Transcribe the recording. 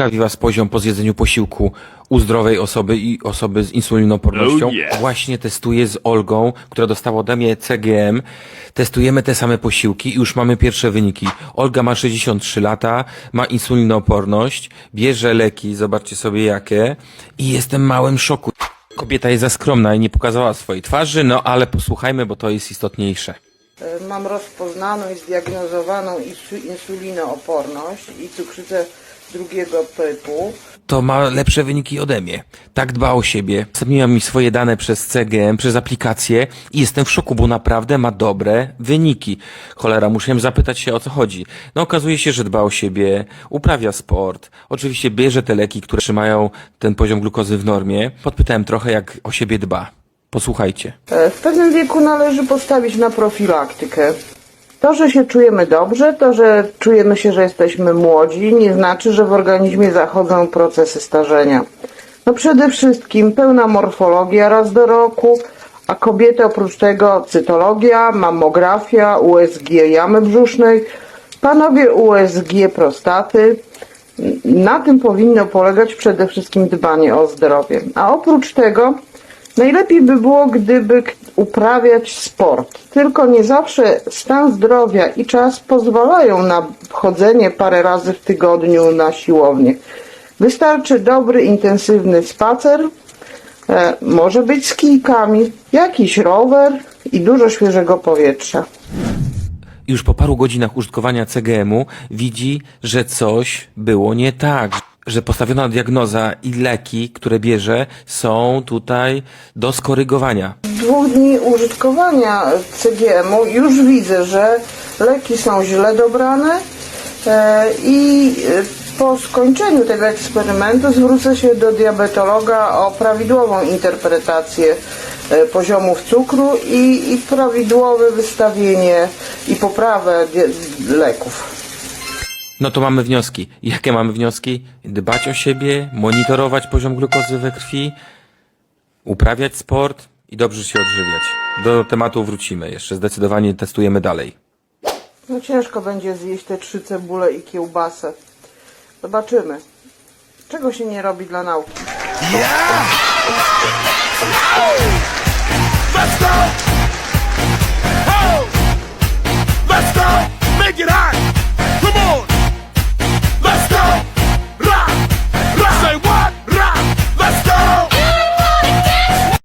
Ciekawi Was poziom po zjedzeniu posiłku u zdrowej osoby i osoby z insulinopornością. Oh yeah. Właśnie testuję z Olgą, która dostała ode mnie CGM. Testujemy te same posiłki i już mamy pierwsze wyniki. Olga ma 63 lata, ma insulinooporność, bierze leki, zobaczcie sobie jakie i jestem małym szoku. Kobieta jest za skromna i nie pokazała swojej twarzy, no ale posłuchajmy, bo to jest istotniejsze. E, Mam rozpoznaną i zdiagnozowaną insu- insulinooporność i cukrzycę drugiego typu. to ma lepsze wyniki ode mnie. Tak dba o siebie. Zapewniła mi swoje dane przez CGM, przez aplikację i jestem w szoku, bo naprawdę ma dobre wyniki. Cholera, musiałem zapytać się o co chodzi. No okazuje się, że dba o siebie, uprawia sport, oczywiście bierze te leki, które trzymają ten poziom glukozy w normie. Podpytałem trochę, jak o siebie dba. Posłuchajcie. E, W pewnym wieku należy postawić na profilaktykę. To, że się czujemy dobrze, to, że czujemy się, że jesteśmy młodzi, nie znaczy, że w organizmie zachodzą procesy starzenia. No przede wszystkim pełna morfologia raz do roku, a kobiety oprócz tego cytologia, mammografia, USG jamy brzusznej, panowie USG prostaty. Na tym powinno polegać przede wszystkim dbanie o zdrowie. A oprócz tego najlepiej by było, gdyby uprawiać sport. Tylko nie zawsze stan zdrowia i czas pozwalają na chodzenie parę razy w tygodniu na siłownię. Wystarczy dobry, intensywny spacer, e, może być z kijkami, jakiś rower i dużo świeżego powietrza. już po paru godzinach użytkowania CGM-u widzi, że coś było nie tak, że postawiona diagnoza i leki, które bierze, są tutaj do skorygowania. dwóch dni użytkowania CGM-u już widzę, że leki są źle dobrane e, i e, po skończeniu tego eksperymentu zwrócę się do diabetologa o prawidłową interpretację e, poziomów cukru i, i prawidłowe wystawienie i poprawę leków. No to mamy wnioski. Jakie mamy wnioski? Dbać o siebie, monitorować poziom glukozy we krwi, uprawiać sport i dobrze się odżywiać. Do tematu wrócimy jeszcze. Zdecydowanie testujemy dalej. No ciężko będzie zjeść te trzy cebule i kiełbasę. Zobaczymy. Czego się nie robi dla nauki? Go!